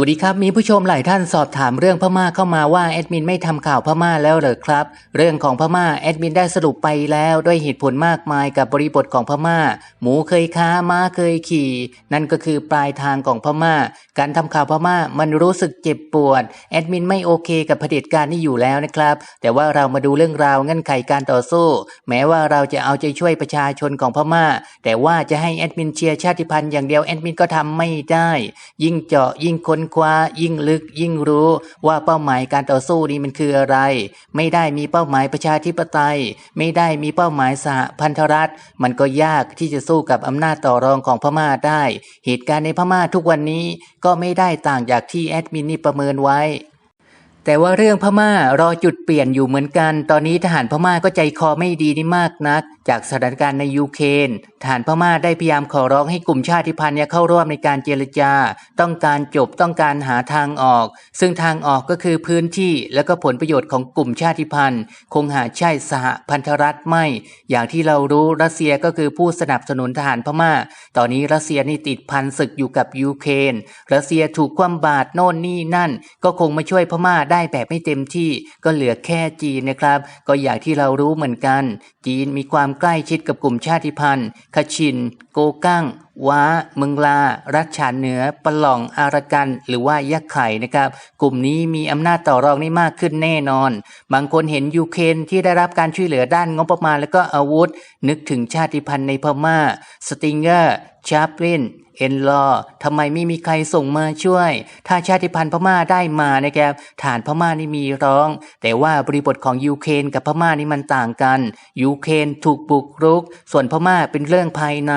วัสดีครับ มีผู้ชมหลายท่านสอบถามเรื่องพม่าเข้ามาว่าแอดมินไม่ทำข่าวพม่าแล้วเหรอครับ เรื่องของพม่าแอดมินได้สรุปไปแล้วด้วยเหตุผลมากมายกับบริบทของพม่า หมูเคยค้าม้าเคยขี่ นั่นก็คือปลายทางของพม่า การทำข่าวพม่ามันรู้สึกเจ็บปวดแอดมินไม่โอเคกับเผด็จการนี่อยู่แล้วนะครับ แต่ว่าเรามาดูเรื่องราวเงื่อนไขการต่อสู้ แม้ว่าเราจะเอาใจช่วยประชาชนของพม่า แต่ว่าจะให้แอดมินเชียร์ชาติพันธุ์อย่างเดียวแอดมินก็ทำไม่ได้ ยิ่งเจาะยิ่งค้นคว้า ยิ่งลึก ยิ่งรู้ว่าเป้าหมายการต่อสู้นี้มันคืออะไร ไม่ได้มีเป้าหมายประชาธิปไตย ไม่ได้มีเป้าหมายสหพันธรัฐ มันก็ยากที่จะสู้กับอำนาจต่อรองของพม่าได้ เหตุการณ์ในพม่าทุกวันนี้ก็ไม่ได้ต่างจากที่แอดมินนี่ประเมินไว้ แต่ว่าเรื่องพม่ารอจุดเปลี่ยนอยู่เหมือนกัน ตอนนี้ทหารพม่าก็ใจคอไม่ดีนี่มากนัก จากสถานการณ์ในยูเครนทหารพม่าได้พยายามขอร้องให้กลุ่มชาติพันธุ์เนี่ยเข้าร่วมในการเจรจา ต้องการจบต้องการหาทางออก ซึ่งทางออกก็คือพื้นที่และก็ผลประโยชน์ของกลุ่มชาติพันธุ์ คงหาใช่สหพันธรัฐไม่ อย่างที่เรารู้รัสเซียก็คือผู้สนับสนุนทหารพม่า ตอนนี้รัสเซียนี่ติดพันศึกอยู่กับยูเครนรัสเซียถูกคว่ำบาตรโน่นนี่นั่น ก็คงมาช่วยพม่าได้แบบไม่เต็มที่ก็เหลือแค่จีนนะครับ ก็อย่างที่เรารู้เหมือนกัน จีนมีความใกล้ชิดกับกลุ่มชาติพันธุ์คชิน โกกั้งว้าเมืองลา รัชฉานเหนือปะหล่องอารกันหรือว่ายักษ์ไข่นะครับ กลุ่มนี้มีอำนาจต่อรองได้มากขึ้นแน่นอน บางคนเห็นยูเครนที่ได้รับการช่วยเหลือด้านงบประมาณและก็อาวุธ นึกถึงชาติพันธุ์ในพม่า สติงเกอร์ชาปลิน เอ็นลอทำไมไม่มีใครส่งมาช่วย ถ้าชาติพันธุ์พม่าได้มานะครับฐานพม่านี่มีร้อง แต่ว่าบริบทของยูเครนกับพม่านี่มันต่างกันยูเครนถูกบุกรุก ส่วนพม่าเป็นเรื่องภายใน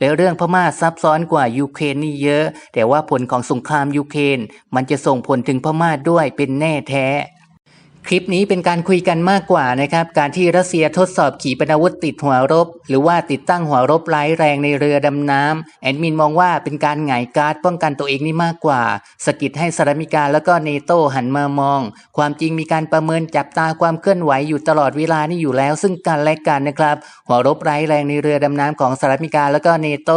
และเรื่องพม่าซับซ้อนกว่ายูเครนนี่เยอะ แต่ว่าผลของสงครามยูเครนมันจะส่งผลถึงพม่าด้วยเป็นแน่แท้ คลิปนี้เป็นการคุยกันมากกว่านะครับ การที่รัสเซียทดสอบขีปนาวุธติดหัวรบ หรือว่าติดตั้งหัวรบร้ายแรงในเรือดำน้ำแอดมินมองว่าเป็นการหงายการ์ดป้องกันตัวเองนี่มากกว่าสกิดให้สหรัฐอเมริกาแล้วก็เนโตหันมามอง ความจริงมีการประเมินจับตาความเคลื่อนไหวอยู่ตลอดเวลานี่อยู่แล้ว ซึ่งกันและกันนะครับ หัวรบร้ายแรงในเรือดำน้ำของสหรัฐอเมริกาแล้วก็เนโต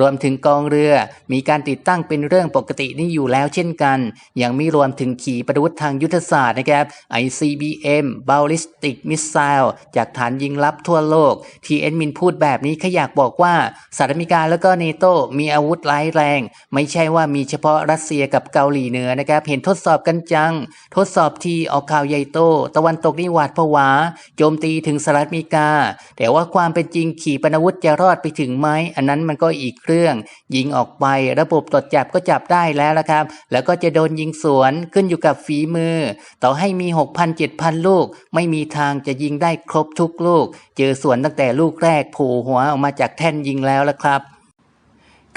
รวมถึงกองเรือ มีการติดตั้งเป็นเรื่องปกตินี่อยู่แล้วเช่นกัน ยังไม่รวมถึงขีปนาวุธทางยุทธศาสตร์นะครับไ CBM Ballistic Missile จากฐานยิงลับทั่วโลก ทีเอ็มินพูดแบบนี้แค่อยากบอกว่าสหรัฐอเมริกาแล้วก็เนโตมีอาวุธร้ายแรง ไม่ใช่ว่ามีเฉพาะรัสเซียกับเกาหลีเหนือนะครับเห็นทดสอบกันจัง ทดสอบที่ออกข่าวใหญ่โต ตะวันตกนี่หวาดผวา โจมตีถึงสหรัฐอเมริกา แต่ว่าความเป็นจริงขี่ปนาวุธจะรอดไปถึงไหมอันนั้นมันก็อีกเรื่อง ยิงออกไประบบตรวจจับก็จับได้แล้วละครับ แล้วก็จะโดนยิงสวนขึ้นอยู่กับฝีมือ ต่อให้มีพันเจ็ดพันลูก ไม่มีทางจะยิงได้ครบทุกลูก เจอสวนตั้งแต่ลูกแรกโผล่หัวออกมาจากแท่นยิงแล้วละครับ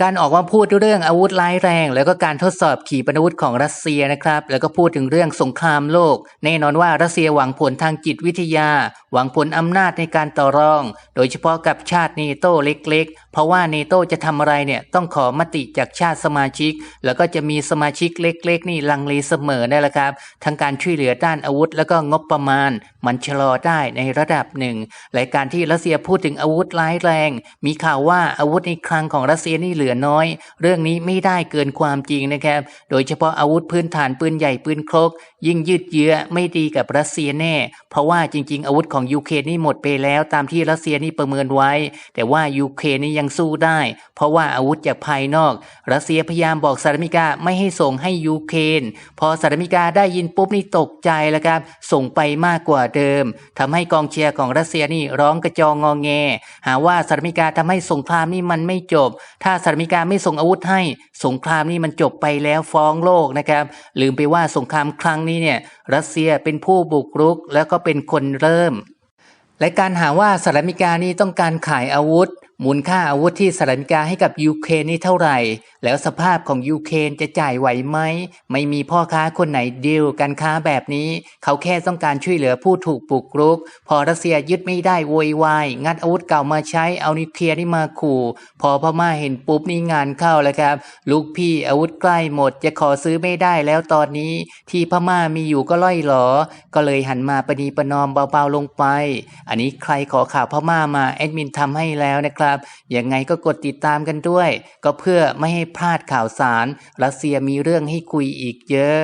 การออกมาพูดเรื่องอาวุธร้ายแรง แล้วก็การทดสอบขีปนาวุธของรัสเซียนะครับ แล้วก็พูดถึงเรื่องสงครามโลก แน่นอนว่ารัสเซียหวังผลทางจิตวิทยา หวังผลอำนาจในการต่อรอง โดยเฉพาะกับชาติเนโตเล็ก ๆ เพราะว่าเนโตจะทำอะไรเนี่ยต้องขอมติจากชาติสมาชิก แล้วก็จะมีสมาชิกเล็ก ๆ นี่ลังเลเสมอได้แหละครับทั้งการช่วยเหลือด้านอาวุธ แล้วก็งบประมาณ มันชะลอได้ในระดับหนึ่งและการที่รัสเซียพูดถึงอาวุธร้ายแรง มีข่าวว่าอาวุธในคลังของรัสเซียนี่เหลือน้อย เรื่องนี้ไม่ได้เกินความจริงนะครับ โดยเฉพาะอาวุธพื้นฐานปืนใหญ่ปืนครก ยิ่งยืดเยื้อไม่ดีกับรัสเซียแน่ เพราะว่าจริง ๆ อาวุธของยูเครนนี่หมดไปแล้ว ตามที่รัสเซียนี่ประเมินไว้ แต่ว่ายูเครนนี่ยังสู้ได้ เพราะว่าอาวุธจากภายนอก รัสเซียพยายามบอกสหรัฐอเมริกาไม่ให้ส่งให้ยูเครนพอสหรัฐอเมริกาได้ยินปุ๊บนี่ตกใจแล้วครับ ส่งไปมากกว่าเดิมทำให้กองเชียร์ของรัสเซียนี่ร้องกระจองงอแง หาว่าสหรัฐอเมริกาทำให้สงครามนี่มันไม่จบ ถ้าสหรัฐอเมริกาไม่ส่งอาวุธให้ สงครามนี่มันจบไปแล้วฟ้องโลกนะครับ ลืมไปว่าสงครามครั้งนี้เนี่ยรัสเซียเป็นผู้บุกรุกแล้วก็เป็นคนเริ่ม และการหาว่าสหรัฐอเมริกานี่ต้องการขายอาวุธ มูลค่าอาวุธที่สหรัฐอเมริกาให้กับยูเครนนี่เท่าไหร่ แล้วสภาพของยูเครนจะจ่ายไหวไหม ไม่มีพ่อค้าคนไหนดีลการค้าแบบนี้ เขาแค่ต้องการช่วยเหลือผู้ถูกปลุกรุก พอรัสเซียยึดไม่ได้โวยวาย งัดอาวุธเก่ามาใช้ เอานิวเคลียร์นี่มาขู่ พอพม่าเห็นปุ๊บนี่งานเข้าแล้วครับ ลูกพี่อาวุธใกล้หมด จะขอซื้อไม่ได้แล้วตอนนี้ ที่พม่ามีอยู่ก็ล่อยหลอ ก็เลยหันมาประนีประนอมเบาๆลงไป อันนี้ใครขอข่าวพม่ามาแอดมินทำให้แล้วนะครับนะครับยังไงก็กดติดตามกันด้วย ก็เพื่อไม่ให้พลาดข่าวสาร รัสเซียมีเรื่องให้คุยอีกเยอะ